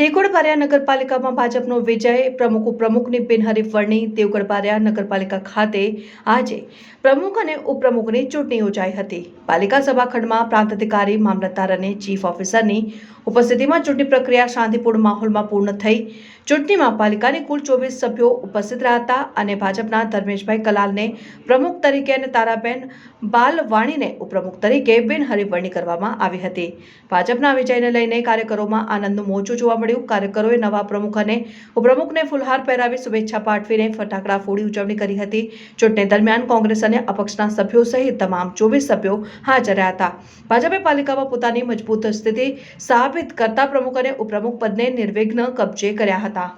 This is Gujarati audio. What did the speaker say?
દેવગઢ બારિયા નગરપાલિકામાં ભાજપનો વિજય, પ્રમુખ ઉપપ્રમુખની બિનહરીફ વરણી દેવગઢ બારિયા નગરપાલિકા ખાતે આજે પ્રમુખ અને ઉપપ્રમુખની ચૂંટણી યોજાઈ હતી. પાલિકા સભાખંડમાં પ્રાંત અધિકારી મામલતદાર અને ચીફ ઓફિસરની ઉપસ્થિતિમાં ચૂંટણી પ્રક્રિયા શાંતિપૂર્ણ માહોલમાં પૂર્ણ થઈ. ચૂંટણીમાં પાલિકાની કુલ ચોવીસ સભ્યો ઉપસ્થિત રહ્યા હતા અને ભાજપના ધર્મેશભાઈ કલાલને પ્રમુખ તરીકે અને તારાબેન બાલવાણીને ઉપપ્રમુખ તરીકે બિનહરીફ કરવામાં આવી હતી. ભાજપના વિજયને લઈને કાર્યકરોમાં આનંદનું મોજું જોવા મળ્યું. કાર્યકરોએ નવા પ્રમુખ અને ઉપપ્રમુખને ફુલહાર પહેરાવી શુભેચ્છા પાઠવીને ફટાકડા ફોડી ઉજવણી કરી હતી. ચૂંટણી દરમિયાન કોંગ્રેસ અને અપક્ષના સભ્યો સહિત તમામ ચોવીસ સભ્યો હાજર રહ્યા હતા. ભાજપે પાલિકામાં પોતાની મજબૂત સ્થિતિ સ્થાપિત કરતા પ્રમુખ અને ઉપપ્રમુખ પદને નિર્વિઘ્ન કબજે કર્યા હતા.